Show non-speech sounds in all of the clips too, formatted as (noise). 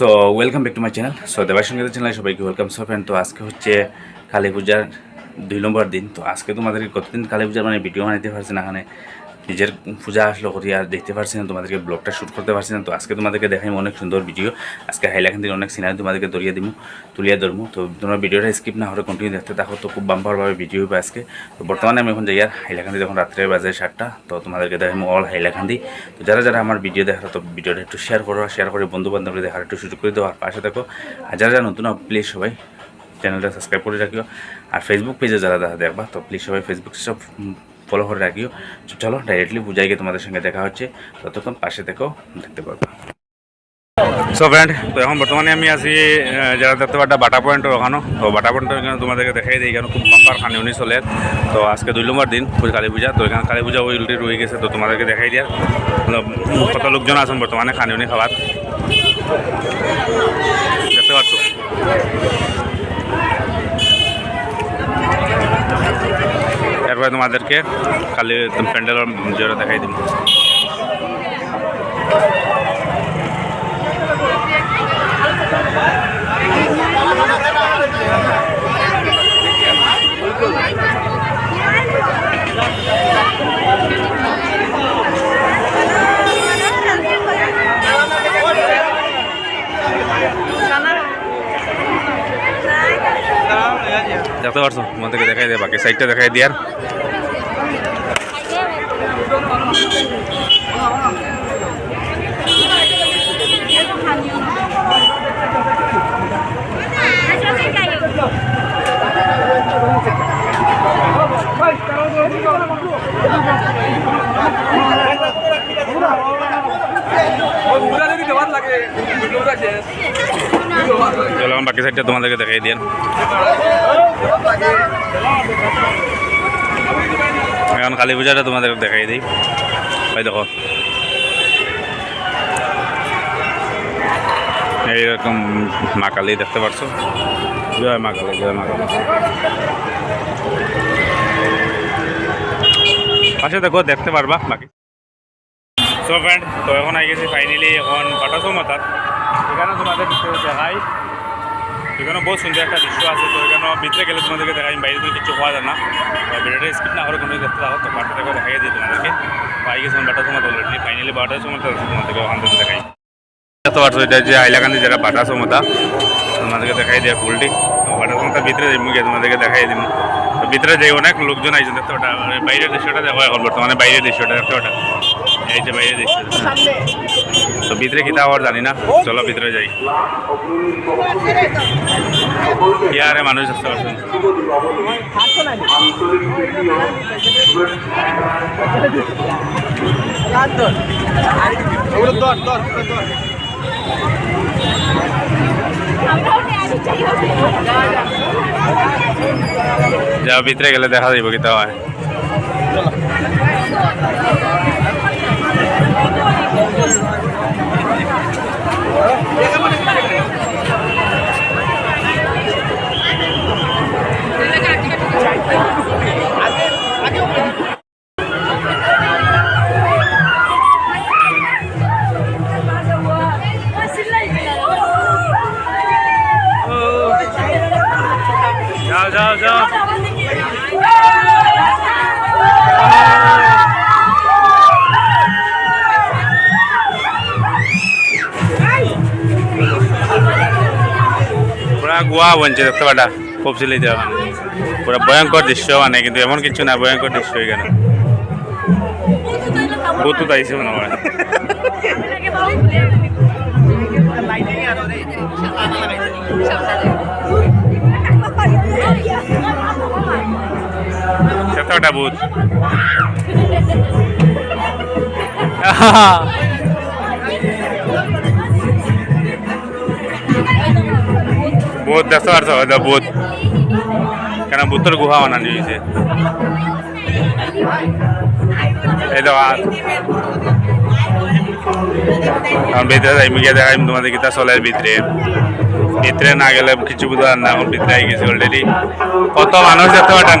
So welcome back to my channel so দেবার সঙ্গে channel সবাইকে ওয়েলকাম সো ফ্রেন্ড তো আজকে হচ্ছে কালী পূজার দুই নম্বর দিন। তো আজকে তোমাদেরকে কতদিন কালী পূজার মানে ভিডিও বানাইতে পারছি না এখানে। নিজের পূজা আসলো করি, আর দেখতে পারছি না, তোমাদেরকে ব্লগটা শ্যুট করতে পারছি না। তো আজকে তোমাদেরকে দেখাই অনেক সুন্দর ভিডিও আজকে হাইলাখান থেকে অনেক সিনারি তোমাদেরকে দরিয়ে দিব তুলিয়া ধরমু। তো তোমরা ভিডিওটা স্কিপ না হলে কন্টিনিউ দেখতে থাকো, তো খুব বাম্পারভাবে ভিডিও হবে আজকে। তো বর্তমানে আমি এখন যাই, আর হাইলাখান্দি যখন রাত্রে বাজে সাতটা। তো তোমাদেরকে দেখাই অল হাইলাখান্দি তো যারা যারা আমার ভিডিও দেখার, তো ভিডিওটা একটু শেয়ার করো শেয়ার করে বন্ধু বান্ধবরা দেখার একটু সুযোগ করে দেওয়া আর পাশে থাকো। আর যারা যারা নতুন প্লিজ সবাই চ্যানেলটা সাবস্ক্রাইব করে রাখিও। আর ফেসবুক পেজে যারা যারা দেখবা, তো প্লিজ সবাই ফেসবুক সব ফলো করে রাখিও। চলো ডাইরেক্টলি বুঝাই গিয়ে তোমাদের সঙ্গে দেখা হচ্ছে। ততক্ষণ পাশে থেকেও দেখতে পারবা। সো ফ্রেন্ড তো এখন বর্তমানে আমি আছি যারা দেখতে পারটা বাটা পয়েন্টের ওখানে। তো বাটা পয়েন্টের এখানে তোমাদেরকে দেখাই দিই, এখানে খুব পাম্পার খানিউনি চলে তো আজকে দুই নম্বর দিন কালী পূজা। তো এখানে কালী পূজা অলরেডি রয়ে গেছে, তো তোমাদেরকে দেখাই দিয়া। কত লোকজন আছেন বর্তমানে খানিউনি খাবার দেখতে পাচ্ছ? এরপরে তোমাদেরকে খালি প্যান্ডেলের জোরে দেখাই দিব দেখতে পারছ তোমাদেরকে দেখাই দেয় বাকি সাইডটা দেখাই দিয়ার চলো বাকি সাইডটা তোমাদেরকে দেখাই দিয়ার এখন কালী পূজাটা তোমাদের দেখাই দিই। ভাই দেখো। এইরকম মা কালী দেখতে পারছ? জয় মা কালী, জয় মা কালী। পাশে দেখো, দেখতে পারবা বাকি। সো ফ্রেন্ড তো এখন আই গেছি ফাইনালি এখন বাটাসো মাতার এখানে তোমাদের দেখাই। এখানে বহুত সুন্দর একটা দৃশ্য আছে, তো এখানে ভিতরে গেলে তোমাদেরকে দেখাই। বাইরে তুমি কিছু হওয়া যায় না। ভিডিওটা স্কিপ না করে কোনো দেখতে থাকো, তো বারোটা থেকে দেখাই দিই তোমাদেরকে পাই গেছিলাম বাটার সময় অলরেডি ফাইনালি বারোটার সময় তোমাদেরকে ওখান থেকে দেখাই। যে হাইলাকান্দি যেটা বাটা সমতা তোমাদেরকে দেখাই দেয় ফুলটি। বাটা সমতা ভিতরে মুখে তোমাদেরকে দেখাই দিব ভিতরে যাই অনেক লোকজন আইছেন দেখতে ওটা বাইরের দৃশ্যটা দেখো এখন বর্তমানে, বাইরের দৃশ্যটা দেখতে ওটা এই যে বাইরের দৃশ্য। তো ভিতরে কি আবার জানি না। চলো ভিতরে যাই। ইয়ারে মানুষ আসতে পারছেন যা ভিতরে গেলে দেখা যাইব কি তা হয়। পাটা খুব সিলি দেওয়া পুরা ভয়ঙ্কর দৃশ্য মানে কিন্তু এমন কিছু না, ভয়ঙ্কর দৃশ্য এখানে। বহুত আইছে মনে হয়। দেখতে পাটা (laughs) বহুত দেখতে পারছ হয়তো বহুত কেন বুদ্ধর গুহা বানানি হয়েছে এই ভিতরে দেখাই তোমাদের কিতা চলে ভিতরে। ভিতরে না গেলে কিছু বুঝার না এখন ভিতরে আই গেছি অলরেডি কত মানুষ দেখতে পাঠান?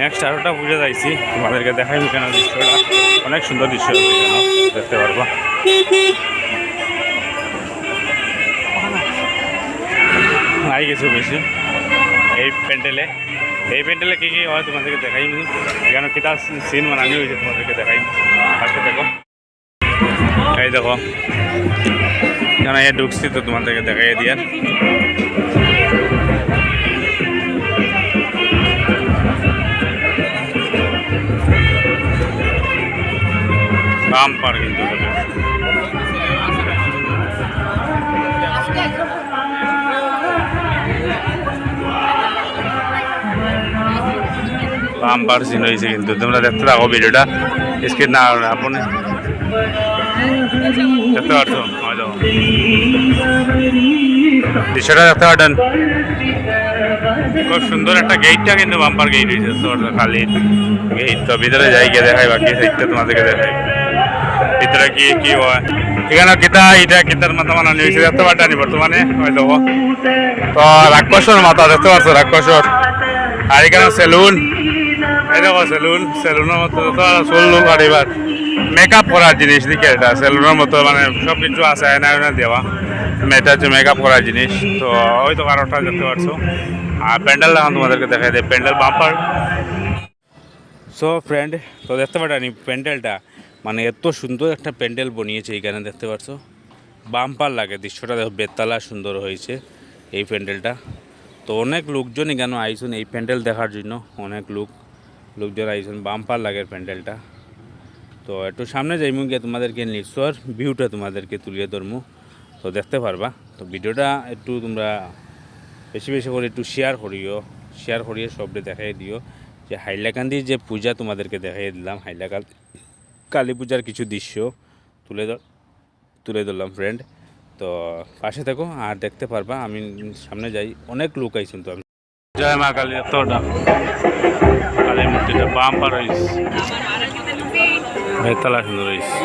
নেক্সট আরোটা পুজো যাইছি তোমাদেরকে দেখাই কেন দৃশ্যটা। অনেক সুন্দর দৃশ্য দেখতে পারবা। আই গেছো বেশি। এই প্যান্ডেলে। এই প্যান্ডেলে কী কী হয় তোমাদেরকে দেখাই কেন কিতা সিন বানানি হয়েছে তোমাদেরকে দেখাই। আজকে দেখো। এই দেখো। এ ঢুকছি তো তোমাদেরকে দেখাই দিয়ে। বাম্পার কিন্তু। বাম্পার সিন হয়েছে কিন্তু। তোমরা দেখতে থাকো ভিডিওটা। স্ক্রিন না, আপনি দেখতে পারছ? দৃশ্যটা দেখতে পারেন খুব সুন্দর একটা গেটটা কিন্তু বাম্পার গেট হয়েছে খালি গেট তো ভিতরে যাই, গিয়ে দেখাই, বাকি সাইডটা তোমাদেরকে দেখাই। ভিতরে কি কি হয়? এখানে কিতা এটা কিতার মাথা বানানি হয়েছে, দেখতে পারটানি বর্তমানে, হয়তো তো রাক্ষসর মাথা, দেখতে পারছ রাক্ষসর। আর এখানে সেলুন এই দেখো সেলুন সেলুনের মতো তো চুল কাটিবার মেকআপ করার জিনিস দিকে এটা সেলুনের মতো মানে সব কিছু আছে আয়না আয়না দেওয়া। এটা হচ্ছে মেকআপ করার জিনিস। তো ওই তো কারোটা দেখতে পারছ আর প্যান্ডেল দেখান তোমাদেরকে দেখাই দেয় প্যান্ডেল বাম্পার সো ফ্রেন্ড তো দেখতে পারেনি প্যান্ডেলটা। মানে এত সুন্দর একটা প্যান্ডেল বনিয়েছে এইখানে, দেখতে পাচ্ছো? বাম্পার লাগে, দৃশ্যটা দেখো, বেতলা সুন্দর হয়েছে এই প্যান্ডেলটা। তো অনেক লোকজন এখানে আইসুন এই প্যান্ডেল দেখার জন্য, অনেক লোক। লোকজন আইসুন বাম্পার লাগে প্যান্ডেলটা। তো একটু সামনে যাইমু গিয়ে তোমাদেরকে নিশ্চয় ভিউটা তোমাদেরকে তুলিয়ে ধরমু। তো দেখতে পারবা। তো ভিডিওটা একটু তোমরা বেশি বেশি করে একটু শেয়ার করিও। শেয়ার করিয়ে সবটা দেখাই দিও। যে হাইলাকান্দির যে পূজা তোমাদেরকে দেখাই দিলাম, হাইলাকান্দি কালী পূজার কিছু দৃশ্য তুলে তুলে ধরলাম ফ্রেন্ড তো পাশে থাকো আর দেখতে পারবা, আমি সামনে যাই। অনেক লোক আইছেন তো। আমি জয় মা কালী, এতটা। কালীর মূর্তিটা বাম পার হয়েছে বেতলা সুন্দর হয়েছে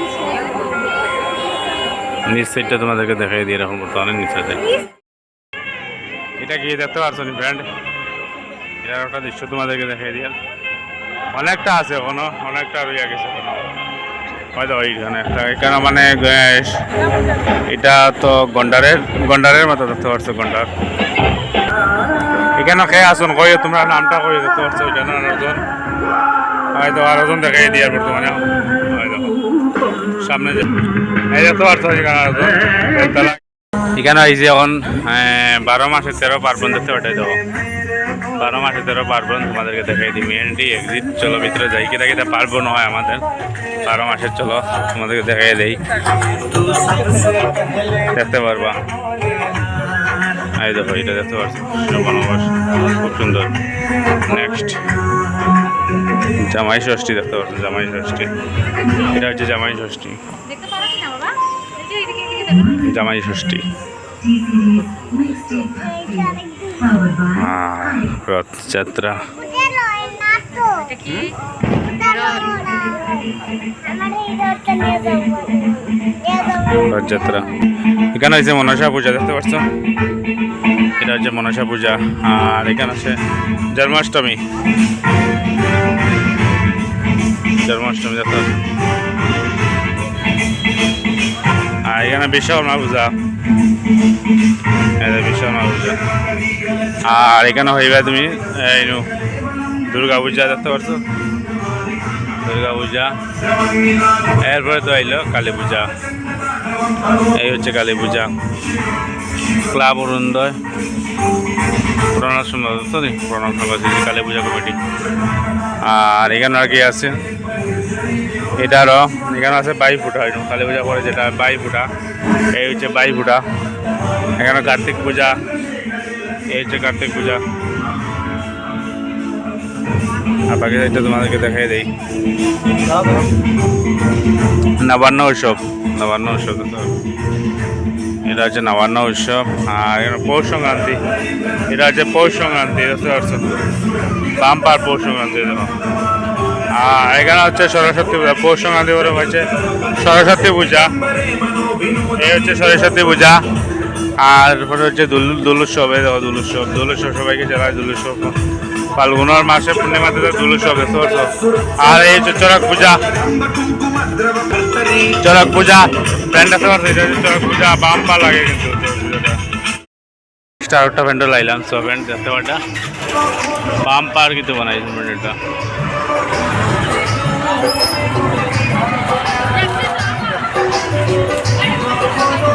নিচ সাইডটা তোমাদেরকে দেখাই দিয়ে এরকম বর্তমানে নিচ সাইডে এটা কি দেখতে পারছ নি ফ্রেন্ড এটার একটা দৃশ্য তোমাদেরকে দেখাই দিয়ে অনেকটা আছে এখনও, অনেকটা রইয়া গেছে এখনও। হয়তো এইখানে একটা, এখানে মানে এটা তো গন্ডারের গন্ডারের মতো দেখতে পারছ গন্ডার। এখানে খেয়ে আসুন কই তোমরা নামটা কই দেখতে পারছ এখানে আরেকজন। হয়তো আরেকজন দেখাই দিয়ে বর্তমানে। সামনে যে এই দেখতে এখানে। এখন বারো মাসে তেরো পার্বণ দেখতে পাঠাই দেবো। বারো মাসে তেরো পার্বণ তোমাদেরকে দেখাই দিই। মেহেন্দি এক্সিট চলো ভিতরে যাই। কিনা কিনা পার্বণ হয় আমাদের। বারো মাসের চলো তোমাদেরকে দেখাই দেই। দেখতে পারবা। এই দেখো, এটা দেখতে পারছ। বনবাস খুব সুন্দর। নেক্সট জামাই ষষ্ঠী দেখতে পাচ্ছ জামাই ষষ্ঠী। এটা হচ্ছে জামাই ষষ্ঠী। জামাই ষষ্ঠী। রথযাত্রা। রথযাত্রা। এখানে হচ্ছে মনসা পূজা দেখতে পাচ্ছ? এটা হচ্ছে মনসা পূজা। আর এখানে আছে জন্মাষ্টমী। জন্মাষ্টমী পাচ্ছ আর এখানে বিশ্বকর্মা পূজা এটা বিশ্বকর্মা পূজা আর এখানে হইবা তুমি, এই দুর্গা পূজা দেখতে পাচ্ছ দুর্গা পূজা এরপরে তো আইলো কালী পূজা এই হচ্ছে কালী পূজা ক্লাব অরুণোদয় প্রণব সুন্দর সরি প্রণব সুন্দর কালী পূজা কমিটি। আর এখানে আর কি আছে? এটারও এখানে আছে বাই ফুটা হয় কালী পূজা পরে যেটা বাই ফুটা এই হচ্ছে বাই ফুটা এখানে কার্তিক পূজা, এই হচ্ছে কার্তিক পূজা। আর বাকি সাইডটা তোমাদেরকে দেখাই দেই। নবান্ন উৎসব নবান্ন উৎসব এটা হচ্ছে নবান্ন উৎসব, আর এখানে পৌষ সংক্রান্তি, এটা হচ্ছে পৌষ সংক্রান্তি দেখতে পাচ্ছ বাম্পার পৌষ সংক্রান্তি এখানে হচ্ছে সরস্বতী পূজা, পৌষ সংক্রান্তি বলে হচ্ছে সরস্বতী পূজা, এই হচ্ছে সরস্বতী পূজা। আর পরে হচ্ছে দুল দোল উৎসব এই দেখো দোল উৎসব দোল উৎসব সবাইকে জানায় উৎসব ফাল্গুনের মাসে পূর্ণিমাতে তো দোল উৎসব দেখতে পাচ্ছ? আর এই হচ্ছে চড়ক পূজা। চড়ক পূজা এটা হচ্ছে চড়ক পূজা, বাম পা লাগে কিন্তু। একটা প্যান্ডেল আইলাম সব দেখতে পাটা বাম পার কিন্তু বানাইছে প্যান্ডেলটা।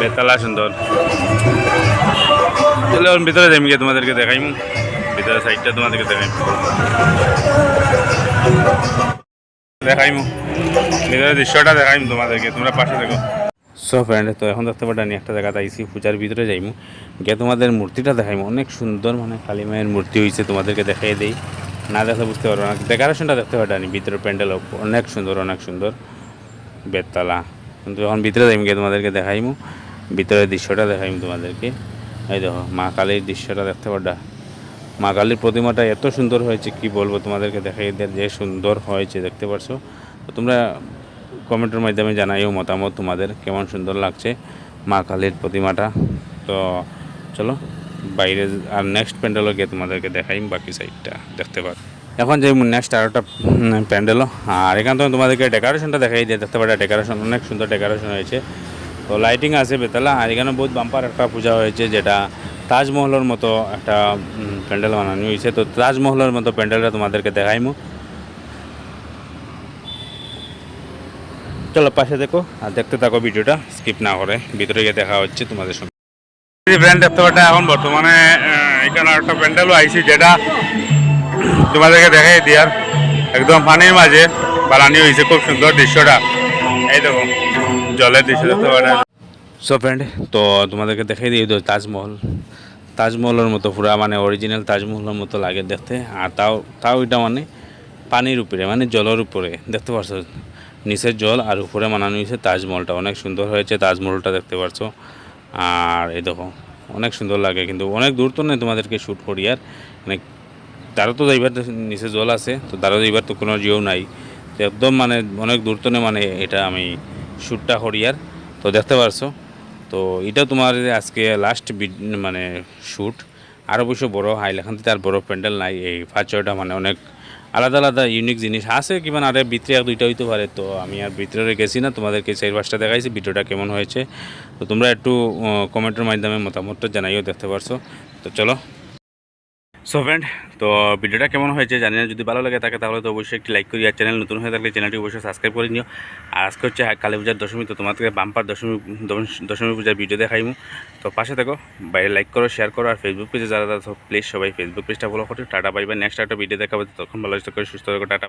বেতালা সুন্দর। তাহলে ওর ভিতরে যাইম গিয়ে তোমাদেরকে দেখাইমু। ভিতরে সাইডটা তোমাদেরকে দেখাইমু। দেখাইমু। ভিতরে দৃশ্যটা দেখাইমু তোমাদেরকে, তোমরা পাশে দেখো। সো ফ্রেন্ড তো এখন দেখতে পাটা নি একটা জায়গাতে আইসি পূজার ভিতরে যাইমু। গিয়ে তোমাদের মূর্তিটা দেখাইমু। অনেক সুন্দর মানে কালী মায়ের মূর্তি হয়েছে তোমাদেরকে দেখাই দেই। না দেখলে বুঝতে পারব না। ডেকোরেশনটা দেখতে পাটানি ভিতরে প্যান্ডেল অনেক সুন্দর অনেক সুন্দর। বেতলা। কিন্তু যখন ভিতরে যাইম গিয়ে তোমাদেরকে দেখাইমু। ভিতরের দৃশ্যটা দেখাইমু তোমাদেরকে। এই দেখো, মা কালীর দৃশ্যটা দেখতে পাটা মা কালীর প্রতিমাটা এত সুন্দর হয়েছে, কি বলব তোমাদেরকে দেখাই, যে সুন্দর হয়েছে, দেখতে পারছ? তোমরা কমেন্টের মাধ্যমে জানাইও মতামত তোমাদের, কেমন সুন্দর লাগছে মা কালীর প্রতিমাটা। তো চলো। বাইরে আর নেক্সট প্যান্ডেলও গিয়ে তোমাদেরকে দেখাই বাকি সাইডটা দেখতে পার। এখন যে নেক্সট আর একটা প্যান্ডেলও আর এখান থেকে তোমাদেরকে ডেকোরেশনটা দেখাই দিয়ে দেখতে পারে ডেকোরেশন অনেক সুন্দর ডেকোরেশন হয়েছে। তো লাইটিং আছে বেতলা, আর এখানে বহুত বাম্পার একটা পূজা হয়েছে, যেটা তাজমহলের মতো একটা প্যান্ডেল বানানো হয়েছে। তো তাজমহলের মতো প্যান্ডেলটা তোমাদেরকে দেখাইমু। চলো পাশে দেখো, আর দেখতে থাকো ভিডিওটা স্কিপ না করে, ভিতরে গিয়ে দেখা হচ্ছে তোমাদের সঙ্গে। ব্র্যান্ড দেখতে পাচ্ছ এখন বর্তমানে এখানে একটা প্যান্ডেলও আইছি যেটা তোমাদেরকে দেখাই দিয়ার একদম পানির মাঝে বানানি হয়েছে, খুব সুন্দর দৃশ্যটা। এই দেখো, জলের দৃশ্য দেখতে পারে সো ফ্রেন্ড তো তোমাদেরকে দেখাই দিই তো তাজমহল। তাজমহলের মতো পুরা মানে অরিজিনাল তাজমহলের মতো লাগে দেখতে। আর তাও তাও এটা মানে পানির উপরে মানে জলের উপরে, দেখতে পারছ? নিচের জল আর উপরে মানানো হয়েছে তাজমহলটা। অনেক সুন্দর হয়েছে তাজমহলটা, দেখতে পারছ? আর এই দেখো, অনেক সুন্দর লাগে, কিন্তু অনেক দূর তো নেই তোমাদেরকে শ্যুট করি, আর মানে তারও তো যাইবার নিচে জল আছে, তো তারও যাইবার তো কোনো জিও নাই। তো একদম মানে অনেক দূর তো নেই মানে এটা আমি শ্যুটটা করি, আর তো দেখতে পারছ। তো এটা তোমার আজকে লাস্ট মানে শ্যুট আর অবশ্য বড় হাইলাখান্তিতে আর বড় প্যান্ডেল নাই, এই ছয়টা মানে অনেক আলাদা আলাদা ইউনিক জিনিস আছে কি মানে আরে ভিতরে এক দুইটা হইতে পারে। তো আমি আর ভিতরে গেছি না, তোমাদেরকে চার পাঁচটা দেখাইছি, ভিডিওটা কেমন হয়েছে। তো তোমরা একটু কমেন্টের মাধ্যমে মতামতটা জানাইও, দেখতে পারছ। তো চলো। সো ফ্রেন্ড তো ভিডিওটা কেমন হয়েছে জানি না, যদি ভালো লাগে থাকে তাহলে তো অবশ্যই একটি লাইক করি আর চ্যানেল নতুন হয়ে থাকলে চ্যানেলটি অবশ্যই সাবস্ক্রাইব করে নিও। আর আজকে হচ্ছে কালী পূজার দশমী, তো তোমাদেরকে বাম্পার দশমী, দশ- দশমী পূজার ভিডিও দেখাইমু। তো পাশে থাকো বাইরে লাইক করো শেয়ার করো, আর ফেসবুক পেজে যারা তারা প্লিজ সবাই ফেসবুক পেজটা ফলো করো। টাটা বাই নেক্সট একটা ভিডিও দেখাবো তখন ভালো করে সুস্থ থাকো, টাটা।